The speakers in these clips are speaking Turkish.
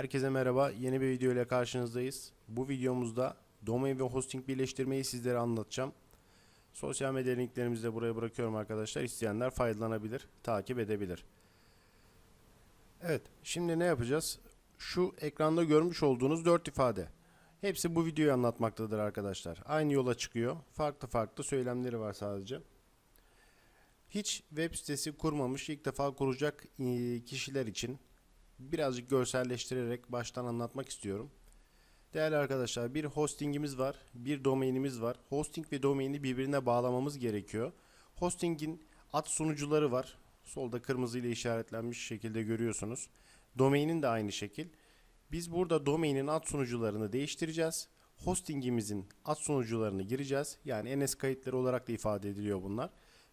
Herkese merhaba. Yeni bir video ile karşınızdayız. Bu videomuzda domain ve hosting birleştirmeyi sizlere anlatacağım. Sosyal medya linklerimizi de buraya bırakıyorum arkadaşlar. İsteyenler faydalanabilir, takip edebilir. Evet, şimdi ne yapacağız? Şu ekranda görmüş olduğunuz 4 ifade. Hepsi bu videoyu anlatmaktadır arkadaşlar. Aynı yola çıkıyor. Farklı farklı söylemleri var sadece. Hiç web sitesi kurmamış, ilk defa kuracak e, kişiler için birazcık görselleştirerek baştan anlatmak istiyorum. Değerli arkadaşlar bir hostingimiz var, bir domainimiz var. Hosting ve domaini birbirine bağlamamız gerekiyor. Hostingin ad sunucuları var. Solda kırmızı ile işaretlenmiş şekilde görüyorsunuz. Domainin de aynı şekil. Biz burada domainin ad sunucularını değiştireceğiz. Hostingimizin ad sunucularını gireceğiz. Yani NS kayıtları olarak da ifade ediliyor bunlar.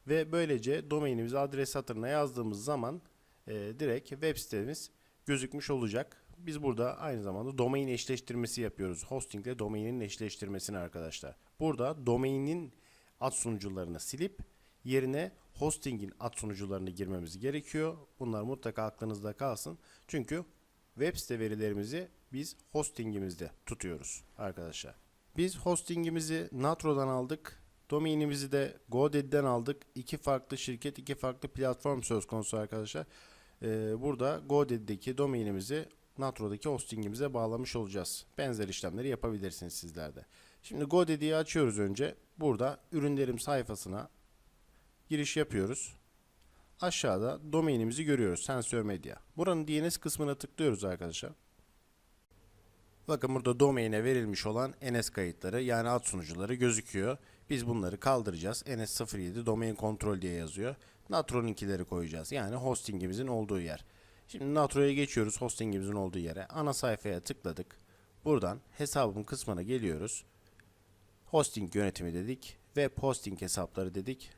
Ve böylece domainimizi adres satırına yazdığımız zaman e, direkt web sitemiz gözükmüş olacak. Biz burada aynı zamanda domain eşleştirmesi yapıyoruz. Hosting ile domainin eşleştirmesini arkadaşlar. Burada domainin ad sunucularını silip yerine hostingin ad sunucularını girmemiz gerekiyor. Bunlar mutlaka aklınızda kalsın. Çünkü web site verilerimizi biz hostingimizde tutuyoruz arkadaşlar. Biz hostingimizi Natro'dan aldık. Domainimizi de GoDaddy'den aldık. İki farklı şirket, iki farklı platform söz konusu arkadaşlar. Ee, burada GoDaddy'deki domainimizi Natro'daki hostingimize bağlamış olacağız. Benzer işlemleri yapabilirsiniz sizler de. Şimdi GoDaddy'yi açıyoruz önce. Burada ürünlerim sayfasına giriş yapıyoruz. Aşağıda domainimizi görüyoruz. Sensör Media. Buranın DNS kısmına tıklıyoruz arkadaşlar. Bakın burada domaine verilmiş olan NS kayıtları yani ad sunucuları gözüküyor. Biz bunları kaldıracağız. NS07 domain kontrol diye yazıyor. Natro'nunkileri koyacağız. Yani hostingimizin olduğu yer. Şimdi Natro'ya geçiyoruz hostingimizin olduğu yere. Ana sayfaya tıkladık. Buradan hesabım kısmına geliyoruz. Hosting yönetimi dedik. Web hosting hesapları dedik.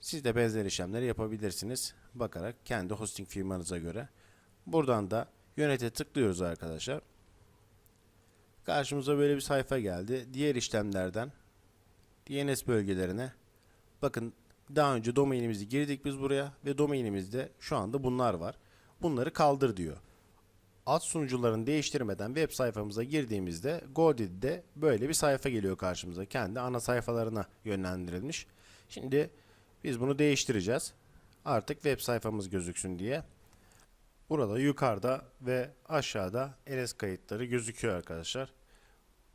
Siz de benzer işlemleri yapabilirsiniz. Bakarak kendi hosting firmanıza göre. Buradan da yönete tıklıyoruz arkadaşlar. Karşımıza böyle bir sayfa geldi. Diğer işlemlerden DNS bölgelerine bakın daha önce domainimizi girdik biz buraya ve domainimizde şu anda bunlar var. Bunları kaldır diyor. Ad sunucularını değiştirmeden web sayfamıza girdiğimizde GoDaddy'de böyle bir sayfa geliyor karşımıza. Kendi ana sayfalarına yönlendirilmiş. Şimdi biz bunu değiştireceğiz. Artık web sayfamız gözüksün diye. Burada yukarıda ve aşağıda NS kayıtları gözüküyor arkadaşlar.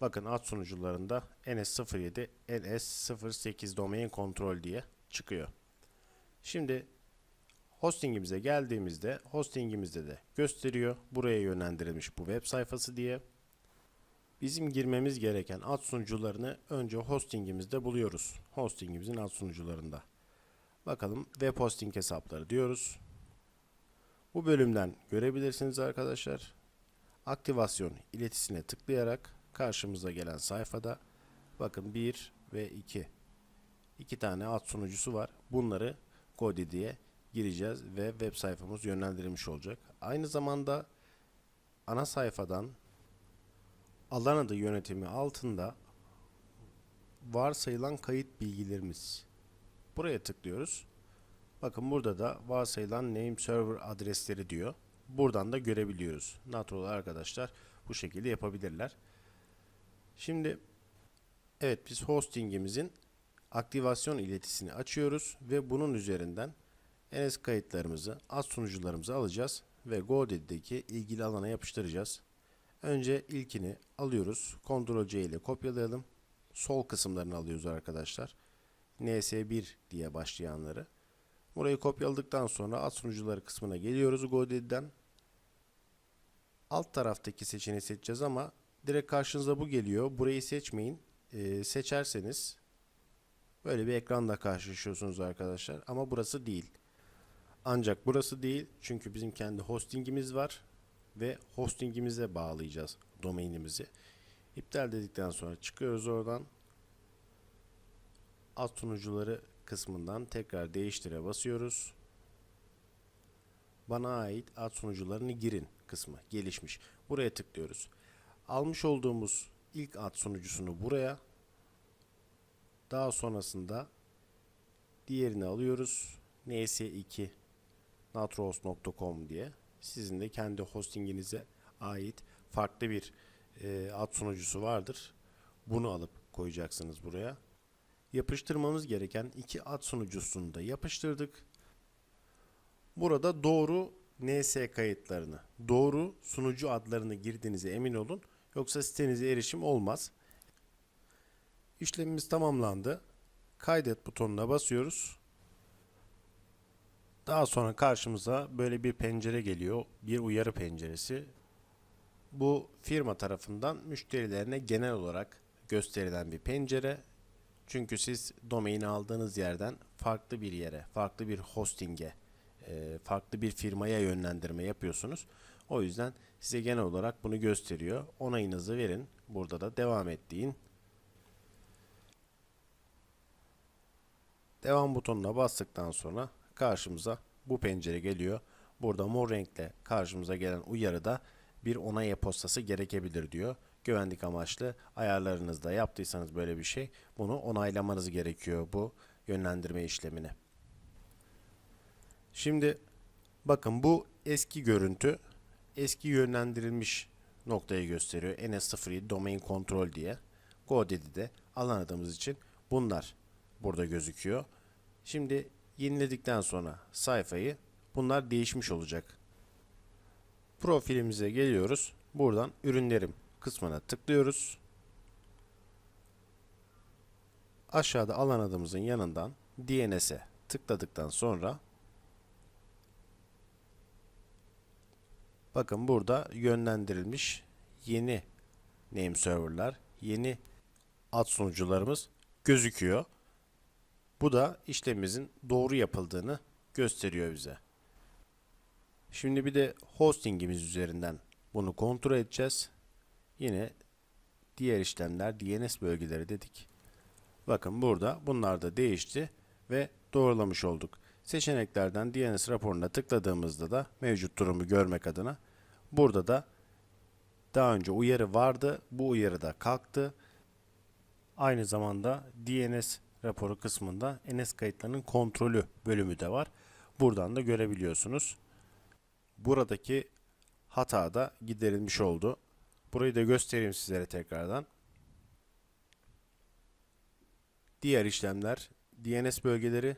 Bakın ad sunucularında NS07, NS08 domain kontrol diye çıkıyor. Şimdi hostingimize geldiğimizde hostingimizde de gösteriyor. Buraya yönlendirilmiş bu web sayfası diye. Bizim girmemiz gereken ad sunucularını önce hostingimizde buluyoruz. Hostingimizin ad sunucularında. Bakalım web hosting hesapları diyoruz. Bu bölümden görebilirsiniz arkadaşlar. Aktivasyon iletisine tıklayarak karşımıza gelen sayfada bakın 1 ve 2 iki tane ad sunucusu var. Bunları GoDaddy'ye gireceğiz ve web sayfamız yönlendirilmiş olacak. Aynı zamanda ana sayfadan alan adı yönetimi altında varsayılan kayıt bilgilerimiz. Buraya tıklıyoruz. Bakın burada da varsayılan name server adresleri diyor. Buradan da görebiliyoruz. Natro'lu arkadaşlar bu şekilde yapabilirler. Şimdi evet biz hostingimizin aktivasyon iletisini açıyoruz ve bunun üzerinden NS kayıtlarımızı, ad sunucularımızı alacağız ve GoDaddy'deki ilgili alana yapıştıracağız. Önce ilkini alıyoruz. Ctrl C ile kopyalayalım. Sol kısımlarını alıyoruz arkadaşlar. NS1 diye başlayanları. Burayı kopyaladıktan sonra ad sunucuları kısmına geliyoruz GoDaddy'den. Alt taraftaki seçeneği seçeceğiz ama direkt karşınıza bu geliyor. Burayı seçmeyin. Ee, seçerseniz böyle bir ekranla karşılaşıyorsunuz arkadaşlar. Ama burası değil. Ancak burası değil. Çünkü bizim kendi hostingimiz var. Ve hostingimize bağlayacağız domainimizi. İptal dedikten sonra çıkıyoruz oradan. Ad sunucuları kısmından tekrar değiştire basıyoruz. Bana ait ad sunucularını girin kısmı gelişmiş. Buraya tıklıyoruz. Almış olduğumuz ilk ad sunucusunu buraya daha sonrasında diğerini alıyoruz. ns2 natrohost.com diye Sizin de kendi hostinginize ait farklı bir e, ad sunucusu vardır. Bunu alıp koyacaksınız buraya. Yapıştırmamız gereken iki ad sunucusunu da yapıştırdık. Burada doğru NS kayıtlarını, doğru sunucu adlarını girdiğinize emin olun. Yoksa sitenize erişim olmaz. İşlemimiz tamamlandı. Kaydet butonuna basıyoruz. Daha sonra karşımıza böyle bir pencere geliyor. Bir uyarı penceresi. Bu firma tarafından müşterilerine genel olarak gösterilen bir pencere. Çünkü siz domaini aldığınız yerden farklı bir yere, farklı bir hostinge, e, farklı bir firmaya yönlendirme yapıyorsunuz. O yüzden size genel olarak bunu gösteriyor. Onayınızı verin. Burada da devam et deyin. Devam butonuna bastıktan sonra karşımıza bu pencere geliyor. Burada mor renkle karşımıza gelen uyarıda bir onay e-postası gerekebilir diyor. Güvenlik amaçlı ayarlarınızda yaptıysanız böyle bir şey bunu onaylamanız gerekiyor bu yönlendirme işlemini. Şimdi bakın bu eski görüntü eski yönlendirilmiş noktayı gösteriyor. NS07 domain control diye. GoDaddy'de alan adımız için bunlar burada gözüküyor. Şimdi yeniledikten sonra sayfayı bunlar değişmiş olacak. Profilimize geliyoruz. Buradan ürünlerim kısmına tıklıyoruz. Aşağıda alan adımızın yanından DNS'e tıkladıktan sonra bakın burada yönlendirilmiş yeni name serverlar, yeni ad sunucularımız gözüküyor. Bu da işlemimizin doğru yapıldığını gösteriyor bize. Şimdi bir de hostingimiz üzerinden bunu kontrol edeceğiz. Yine diğer işlemler DNS bölgeleri dedik. Bakın burada bunlar da değişti ve doğrulamış olduk. Seçeneklerden DNS raporuna tıkladığımızda da mevcut durumu görmek adına burada da daha önce uyarı vardı. Bu uyarı da kalktı. Aynı zamanda DNS raporu kısmında NS kayıtlarının kontrolü bölümü de var. Buradan da görebiliyorsunuz. Buradaki hata da giderilmiş oldu. Burayı da göstereyim sizlere tekrardan. Diğer işlemler DNS bölgeleri,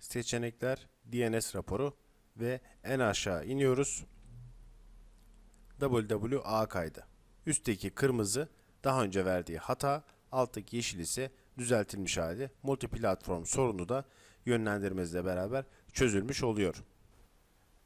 seçenekler, DNS raporu ve en aşağı iniyoruz. WWA kaydı. Üstteki kırmızı daha önce verdiği hata, alttaki yeşil ise düzeltilmiş hali. Multiplatform sorunu da yönlendirmemizle beraber çözülmüş oluyor.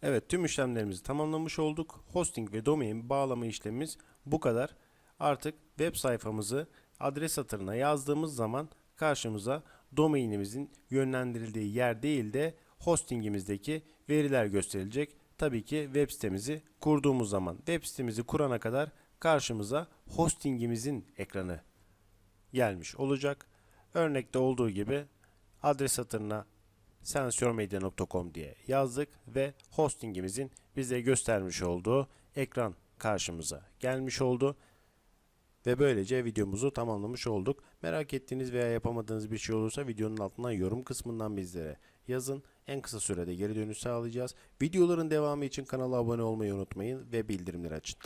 Evet tüm işlemlerimizi tamamlamış olduk. Hosting ve domain bağlama işlemimiz bu kadar. Artık web sayfamızı adres satırına yazdığımız zaman karşımıza domainimizin yönlendirildiği yer değil de hostingimizdeki veriler gösterilecek. Tabii ki web sitemizi kurduğumuz zaman web sitemizi kurana kadar karşımıza hostingimizin ekranı gelmiş olacak. Örnekte olduğu gibi adres satırına sensörmedya.com diye yazdık ve hostingimizin bize göstermiş olduğu ekran karşımıza gelmiş oldu. Ve böylece videomuzu tamamlamış olduk. Merak ettiğiniz veya yapamadığınız bir şey olursa videonun altından yorum kısmından bizlere yazın. En kısa sürede geri dönüş sağlayacağız. Videoların devamı için kanala abone olmayı unutmayın ve bildirimleri açın.